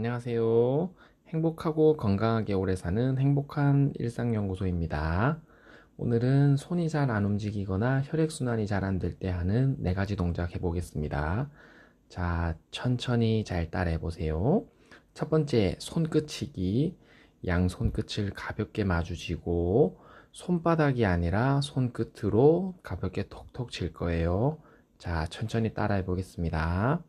안녕하세요. 행복하고 건강하게 오래 사는 행복한 일상연구소입니다. 오늘은 손이 잘 안 움직이거나 혈액순환이 잘 안 될 때 하는 네 가지 동작 해보겠습니다. 자, 천천히 잘 따라해 보세요. 첫 번째, 손끝치기. 양 손끝을 가볍게 마주치고 손바닥이 아니라 손끝으로 가볍게 톡톡 칠 거예요. 자, 천천히 따라해 보겠습니다.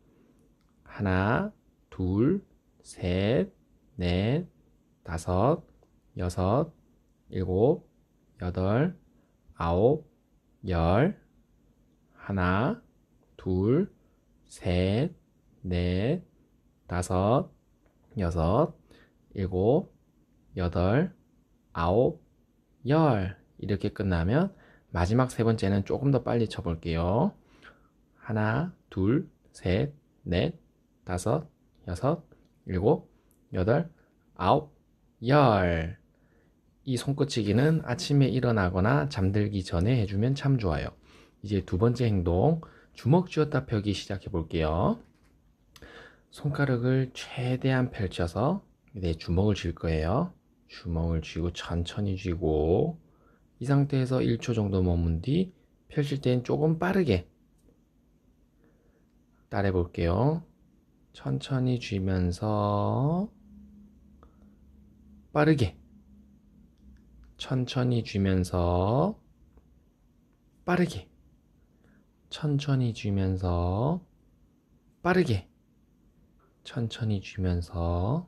하나, 둘, 셋, 넷, 다섯, 여섯, 일곱, 여덟, 아홉, 열. 하나, 둘, 셋, 넷, 다섯, 여섯, 일곱, 여덟, 아홉, 열. 이렇게 끝나면 마지막 세 번째는 조금 더 빨리 쳐볼게요. 하나, 둘, 셋, 넷, 다섯, 여섯, 일곱, 여덟, 아홉, 열. 이 손끝치기는 아침에 일어나거나 잠들기 전에 해주면 참 좋아요. 이제 두 번째 행동, 주먹 쥐었다 펴기 시작해 볼게요. 손가락을 최대한 펼쳐서 내 주먹을 쥘 거예요. 주먹을 쥐고 천천히 쥐고 이 상태에서 1초 정도 머문 뒤 펼칠 땐 조금 빠르게 따라해 볼게요. 천천히 쥐면서 빠르게 천천히 쥐면서 빠르게 천천히 쥐면서 빠르게 천천히 쥐면서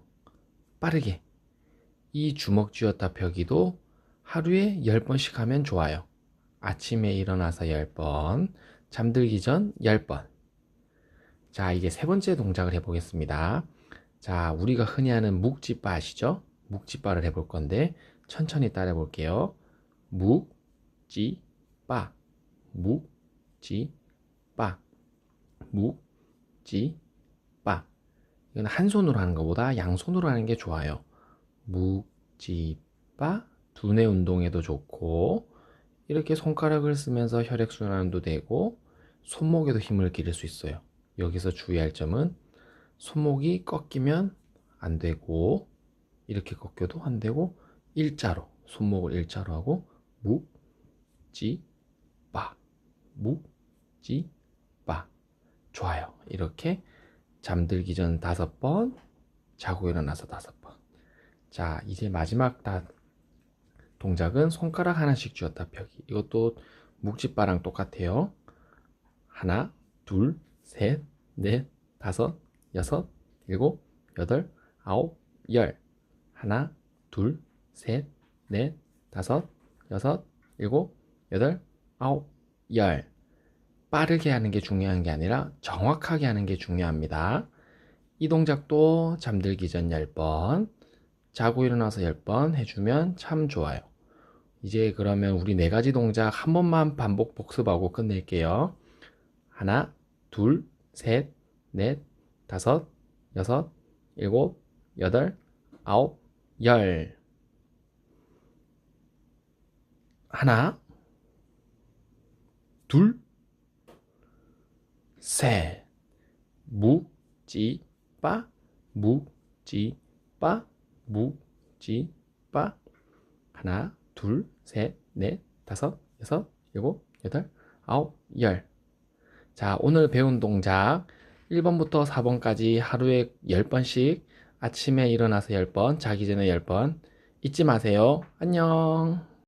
빠르게 이 주먹 쥐었다 펴기도 하루에 10번씩 하면 좋아요. 아침에 일어나서 10번, 잠들기 전 10번. 자, 이제 세 번째 동작을 해보겠습니다. 자, 우리가 흔히 하는 묵지빠 아시죠? 묵지빠를 해볼 건데, 천천히 따라 볼게요. 묵, 지, 빠. 묵, 지, 빠. 묵, 지, 빠. 이건 한 손으로 하는 것보다 양손으로 하는 게 좋아요. 묵, 지, 빠. 두뇌 운동에도 좋고, 이렇게 손가락을 쓰면서 혈액순환도 되고, 손목에도 힘을 기를 수 있어요. 여기서 주의할 점은 손목이 꺾이면 안 되고, 이렇게 꺾여도 안 되고, 일자로 손목을 일자로 하고 묵, 지, 빠, 묵, 지, 빠. 좋아요. 이렇게 잠들기 전 다섯 번, 자고 일어나서 다섯 번. 자, 이제 마지막 다 동작은 손가락 하나씩 쥐었다 펴기. 이것도 묵지빠랑 똑같아요. 하나, 둘, 셋, 넷, 다섯, 여섯, 일곱, 여덟, 아홉, 열. 하나, 둘, 셋, 넷, 다섯, 여섯, 일곱, 여덟, 아홉, 열. 빠르게 하는 게 중요한 게 아니라 정확하게 하는 게 중요합니다. 이 동작도 잠들기 전 10번, 자고 일어나서 10번 해주면 참 좋아요. 이제 그러면 우리 네 가지 동작 한 번만 반복 복습하고 끝낼게요. 하나, 둘, 셋, 넷, 다섯, 여섯, 일곱, 여덟, 아홉, 열. 하나, 둘, 셋. 무, 지, 빠, 무, 지, 빠, 무, 지, 빠. 하나, 둘, 셋, 넷, 다섯, 여섯, 일곱, 여덟, 아홉, 열. 자, 오늘 배운 동작 1번부터 4번까지 하루에 10번씩 아침에 일어나서 10번, 자기 전에 10번 잊지 마세요. 안녕.